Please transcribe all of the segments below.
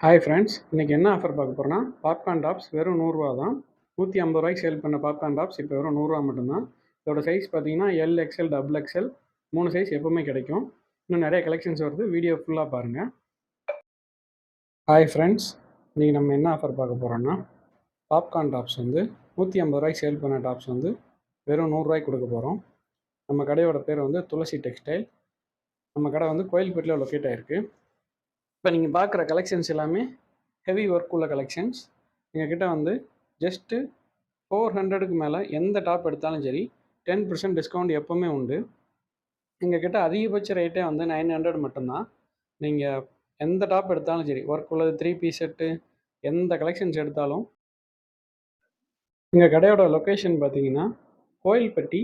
Hi friends இன்றைக்கி என்ன offer பார்க்க போகிறோன்னா பாப்கார்ன் டாப்ஸ் வெறும் நூறுரூவா தான். நூற்றி ஐம்பது ரூபாய்க்கு சேல் பண்ண பாப்கார்ன் டாப்ஸ் இப்போ வெறும் நூறுரூவா மட்டும்தான். இதோட சைஸ் பார்த்தீங்கன்னா எல் எக்ஸ்எல் டபுள் எக்ஸ்எல் மூணு சைஸ் எப்போவுமே கிடைக்கும். இன்னும் நிறைய கலெக்ஷன்ஸ் வருது வீடியோ ஃபுல்லாக பாருங்கள் ஹாய் ஃப்ரெண்ட்ஸ் இன்றைக்கி நம்ம என்ன ஆஃபர் பார்க்க போகிறோன்னா பாப்கார்ன் டாப்ஸ் வந்து நூற்றி ஐம்பது ரூபாய்க்கு சேல் பண்ண டாப்ஸ் வந்து வெறும் நூறுரூவாய்க்கு கொடுக்க போகிறோம் நம்ம கடையோட பேர் வந்து துளசி டெக்ஸ்டைல் நம்ம கடை வந்து கோயில்பேட்டில் லொக்கேட் ஆகிருக்கு இப்போ நீங்கள் பார்க்குற கலெக்ஷன்ஸ் எல்லாமே ஹெவி ஒர்க் உள்ள கலெக்ஷன்ஸ் எங்ககிட்ட வந்து ஜஸ்ட்டு ஃபோர் ஹண்ட்ரடுக்கு மேலே எந்த டாப் எடுத்தாலும் சரி டென் பர்சன்ட் டிஸ்கவுண்ட் எப்போவுமே உண்டு. எங்ககிட்ட அதிகபட்ச ரேட்டே வந்து நைன் ஹண்ட்ரட் மட்டும்தான். நீங்கள் எந்த டாப் எடுத்தாலும் சரி ஒர்க் உள்ளது த்ரீ பீஸ் செட்டு எந்த கலெக்ஷன்ஸ் எடுத்தாலும். எங்கள் கடையோட லொக்கேஷன் பார்த்தீங்கன்னா கோயில்பட்டி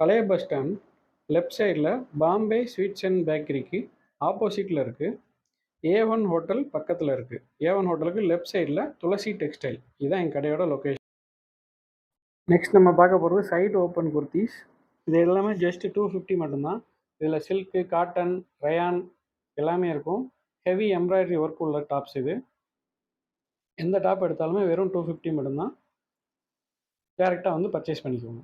பழைய பஸ் ஸ்டாண்ட் லெஃப்ட் சைடில் பாம்பே ஸ்வீட்ஸ் அண்ட் பேக்கரிக்கு ஆப்போசிட்டில் இருக்குது ஏ ஒன் ஹோட்டல் பக்கத்தில் இருக்குது ஏ ஒன் ஹோட்டலுக்கு லெஃப்ட் சைடில் துளசி டெக்ஸ்டைல் இதுதான் என் கடையோட லொக்கேஷன் நெக்ஸ்ட் நம்ம பார்க்க போகிறது சைடு ஓப்பன் குர்த்திஸ் இது எல்லாமே ஜஸ்ட் டூ ஃபிஃப்டி மட்டும்தான். இதில் சில்க்கு காட்டன் ரயான் எல்லாமே இருக்கும். ஹெவி எம்ப்ராய்டரி ஒர்க் உள்ள டாப்ஸ் இது. எந்த டாப் எடுத்தாலுமே வெறும் டூ ஃபிஃப்டி மட்டும்தான். டேரெக்டாக வந்து பர்ச்சேஸ் பண்ணிக்கோங்க.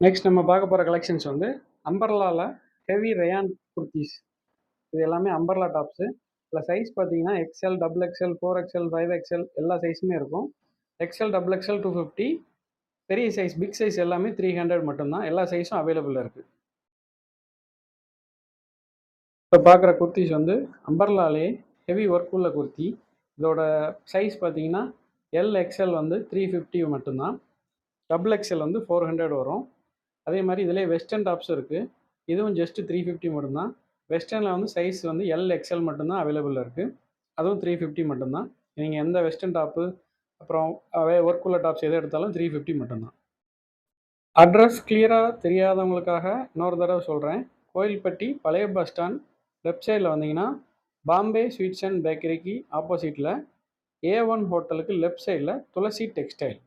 நெக்ஸ்ட் நம்ம பார்க்க போகிற கலெக்ஷன்ஸ் வந்து அம்பர்லாவில் ஹெவி ரயான் குர்த்திஸ் இது எல்லாமே அம்பர்லா டாப்ஸு இதில் சைஸ் பார்த்தீங்கன்னா XL double XL four XL five XL எல்லா சைஸுமே இருக்கும். XL double XL two fifty பெரிய சைஸ் பிக் சைஸ் எல்லாமே த்ரீ ஹண்ட்ரட் மட்டும்தான். எல்லா சைஸும் அவைலபிளாக இருக்குது இப்போ பார்க்குற குர்த்திஸ் வந்து அம்பர்லாலே ஹெவி ஒர்க் உள்ள குர்த்தி. இதோட சைஸ் பார்த்தீங்கன்னா எல் எக்ஸ்எல் வந்து த்ரீ ஃபிஃப்டி மட்டும்தான். டபுள் எக்ஸ்எல் வந்து ஃபோர் ஹண்ட்ரட் வரும். அதே மாதிரி இதிலே வெஸ்டர்ன் டாப்ஸும் இருக்குது இதுவும் ஜஸ்ட்டு த்ரீ ஃபிஃப்டி மட்டும்தான். வெஸ்டர்னில் வந்து சைஸ் வந்து எல் எக்ஸ்எல் மட்டும்தான் அவைலபிள் இருக்குது அதுவும் த்ரீ ஃபிஃப்டி மட்டும்தான். நீங்கள் எந்த வெஸ்டர்ன் டாப்பு அப்புறம் ஒர்க் உள்ள டாப்ஸ் எது எடுத்தாலும் த்ரீ ஃபிஃப்டி மட்டும்தான். அட்ரஸ் கிளியராக தெரியாதவங்களுக்காக இன்னொரு தடவை சொல்கிறேன் கோயில்பட்டி பழைய பஸ் ஸ்டாண்ட் லெஃப்ட் சைடில் வந்தீங்கன்னா பாம்பே ஸ்வீட்ஸ் அண்ட் பேக்கரிக்கு ஆப்போசிட்டில் ஏ ஒன் ஹோட்டலுக்கு லெஃப்ட் சைடில் துளசி டெக்ஸ்டைல்